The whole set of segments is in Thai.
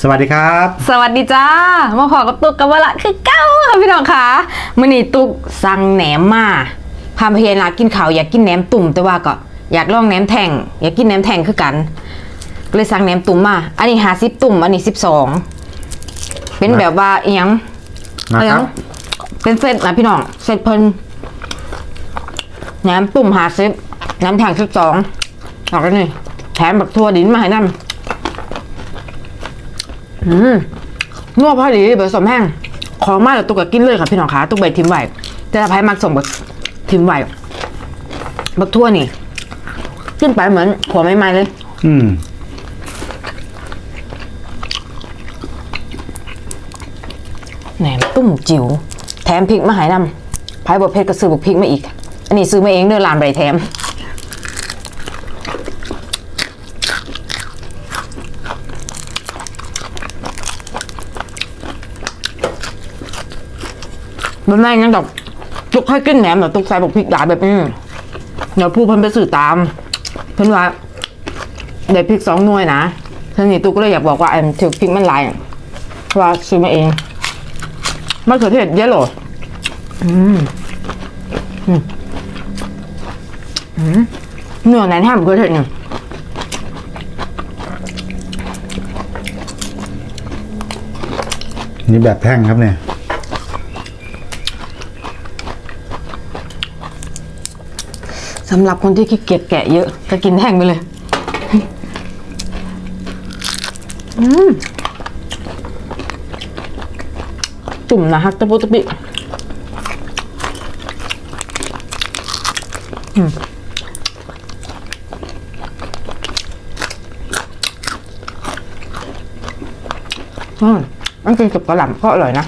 สวัสดีครับ สวัสดีจ้ามาขอกับตุกกับวละคือเก้าค่ะพี่น้องค่ะมื่อนี้ตุกสั่งแหนมมาพามพยานากินข้าวอยากกินแหนมตุ่มแต่ว่าก็อยากลองแหนมแท่งอยากกินแหนมแท่งคือกันก็เลยสั่งแหนมตุ่มมาอันนี้หาสิบตุ่มอันนี้สิบสองเป็นแบบว่าเอียงนะครับเอียงเป็นเซตนะพี่น้องเซตเพิ่นแหนมตุ่มหาสิบแหนมแท่งสิบสองแล้วก็นี่แถมแบบทั่วดินมาให้นั่น อืมนวดพอดีเบอร์สมแห้งของมากแล้วตุกก็กินเลยค่ะพี่น้องคะตุกใบทิมไหวแต่ถ้าใครมักส่งแบบทิมไหวบักทั่วนี่ขึ้นไปเหมือนหัวไม้ๆเลย อืมแหนมตุ้มจิ๋วแถมพริกมาใหายนำไผ่บดเพชรก็ซื้อบุกพริกมาอีก อันนี้ซื้อมาเองเด้อร้านใบแถม บนแม่ยังดอกตุกให้กินแหนมแต่ตุกใส่บุกพริกหลายแบบนี้เดี๋ยวผู้เพิ่นไปสื่อตาม เพิ่นว่าได้พริกสองหน่วยนะทีนี้ตุกก็เลยอยากบอกว่าอันถือพริกมันหลายเพราะว่าซื้อมาเองมะเขือเทศเยอะเหรออืมอืมอืมเนื้อแน่นแฮมะเขือเทศเนี่ยนี่แบบแท่งครับเนี่ย สำหรับคนที่ขี้เกียจแกะเยอะ ก็กินแห้งไปเลย อืมจุ่มนะฮักตะปุตะปิอืมอืมมันกินกับกระหล่ำก็อร่อยนะ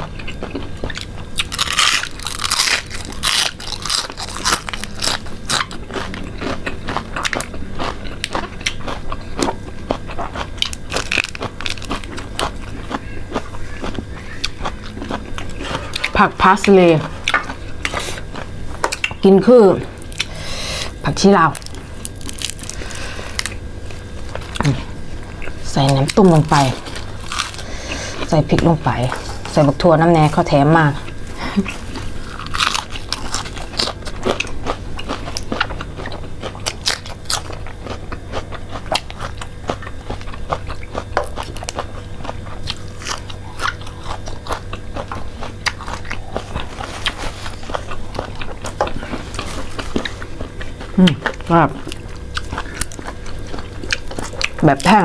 ผักพาสเลย์กินคือ ผักชีลาว ใส่น้ำตุ้มลงไป ใส่พริกลงไป ใส่บักถั่วน้ำแหน่เขาแถมมาก แบบแบบแท่ง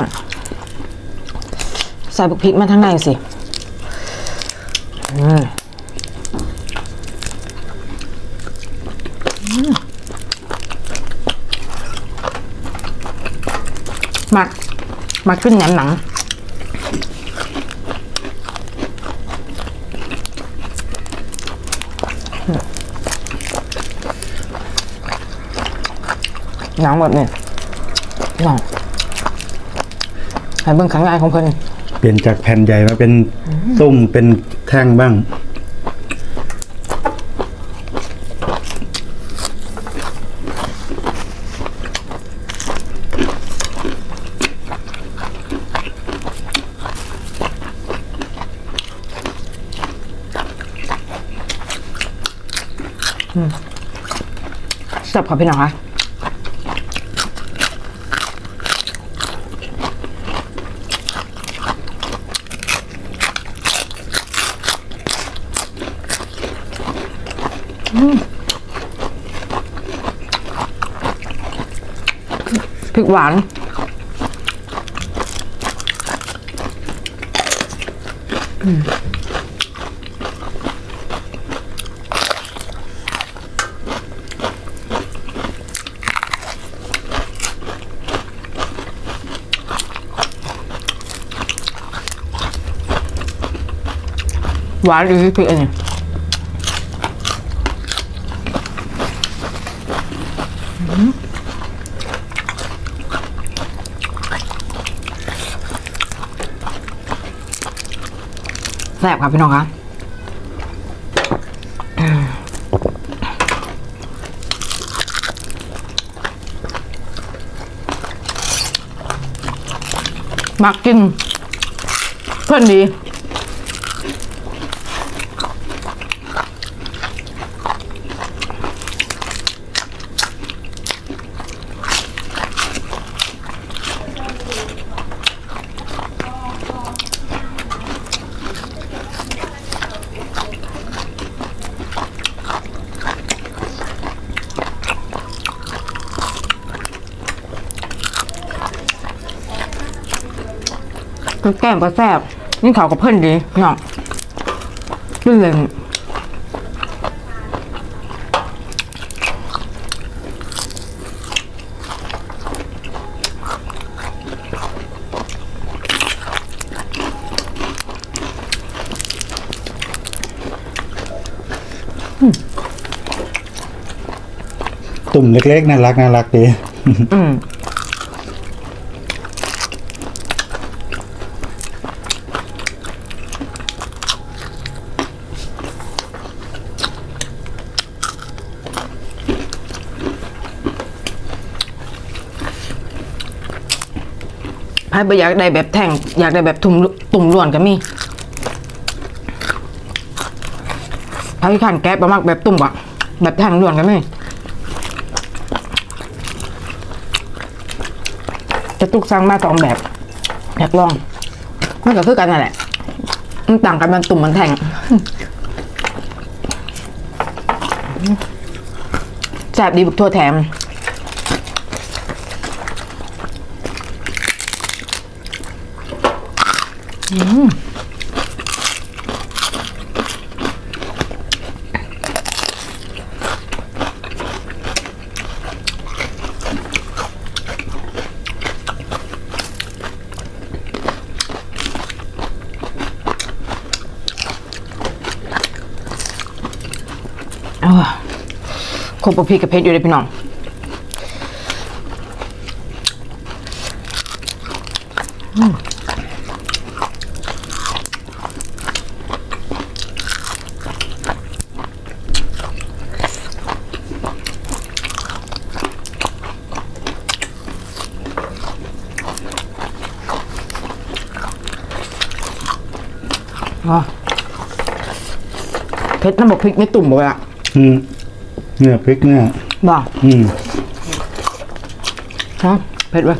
ใส่บุกพริกมาทั้งในสิอืมอืมมักมักขึ้นแหนมหนังอืม หนังแบบนี้หนังให้เบิ่งข้างในของเพิ่นเปลี่ยนจากแผ่นใหญ่มาเป็นตุ้มเป็นแท่งบ้างแซ่บค่ะพี่น้องคะ พริกหวานหวานอีกพริกอัน แซ่บครับพี่น้องครับมักกินเพื่อนดี แก้มก็แซ่บนี่เขากับเพื่อนดีเนาะเรื่องเลยตุ่มเล็กๆน่ารักน่ารักดี อืม ให้ไปอยากได้แบบแท่งอยากได้แบบตุ่มตุ่มล้วนก็มีถ้าที่ขันแก๊ประมาณแบบตุ่มอะแบบแท่งล้วนก็มีจะตุกสั่งมาสองแบบอยากลองมันก็คือกันนั่นแหละมันต่างกันมันตุ่มมันแทงแซ่บดีบุกทั่วแถม เออ คบกับพี่กับเพชรอยู่เลยพี่น้อง อ๋อเพชรน้ำบอกพริกไม่ตุ่มบ่เลยอะอืมเนี่ยพริกเนี่ย บ่อืมฮะเพชรไว้ย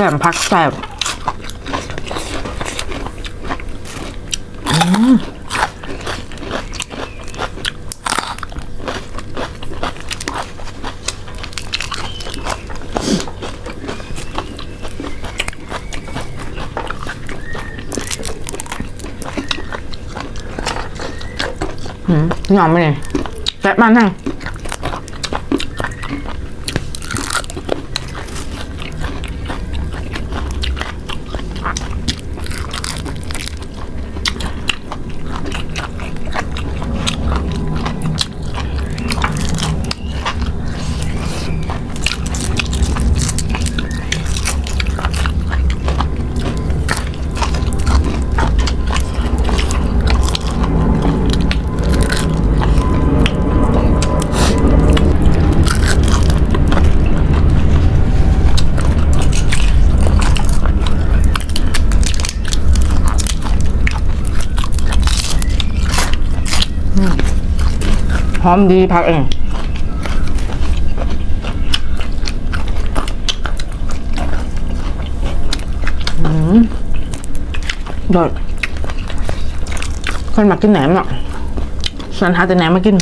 แซ่บพักแซ่บอืมอืมยอมไหมเนี่ยแซ่บมากนั่ง หอมดีพักเองอืมโดดคนมากินแหนมเนาะฉันหาแต่แหนมมากิน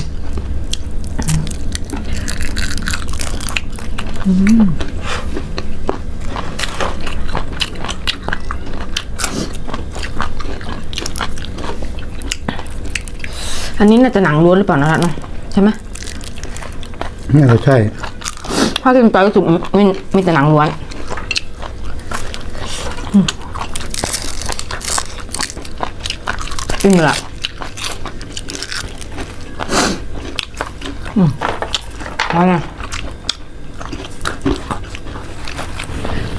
อืม อันนี้น่าจะหนังล้วนหรือเปล่านะเนาะใช่ไหมนี่เราใช่ ถ้ากินไปก็สุกมีมีแต่หนังล้วนอืมอิ่มละอืมเอาไง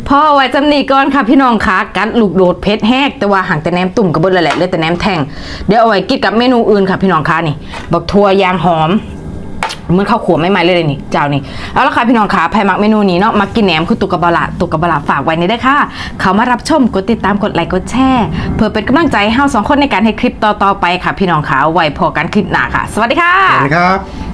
พ่อไว้จำหนีก่อนค่ะพี่น้องคะกัดลูกโดดเพชรแหกแต่ว่าห่างแต่แหนมตุ่มกระเบิดเลยแหละเลยแต่แหนมแทงเดี๋ยวเอาไว้กินกับเมนูอื่นค่ะพี่น้องคะนี่บักทัวยางหอมเหมือนข้าวขัวไม่ไหม้เลยเลยนี่เจ้านี่เอาละค่ะพี่น้องคะใครมักเมนูนี้เนาะมากินแหนมคือตุกกะบะละตุกกะบะละฝากไว้ในได้ค่ะ เขามารับชมกดติดตามกดไลค์กดแชร์เพื่อเป็นกำลังใจให้เฮาสองคนในการให้คลิปต่อๆไปค่ะ พี่น้องคะไว้พอกันคลิปหน้าค่ะ สวัสดีค่ะสวัสดีครับ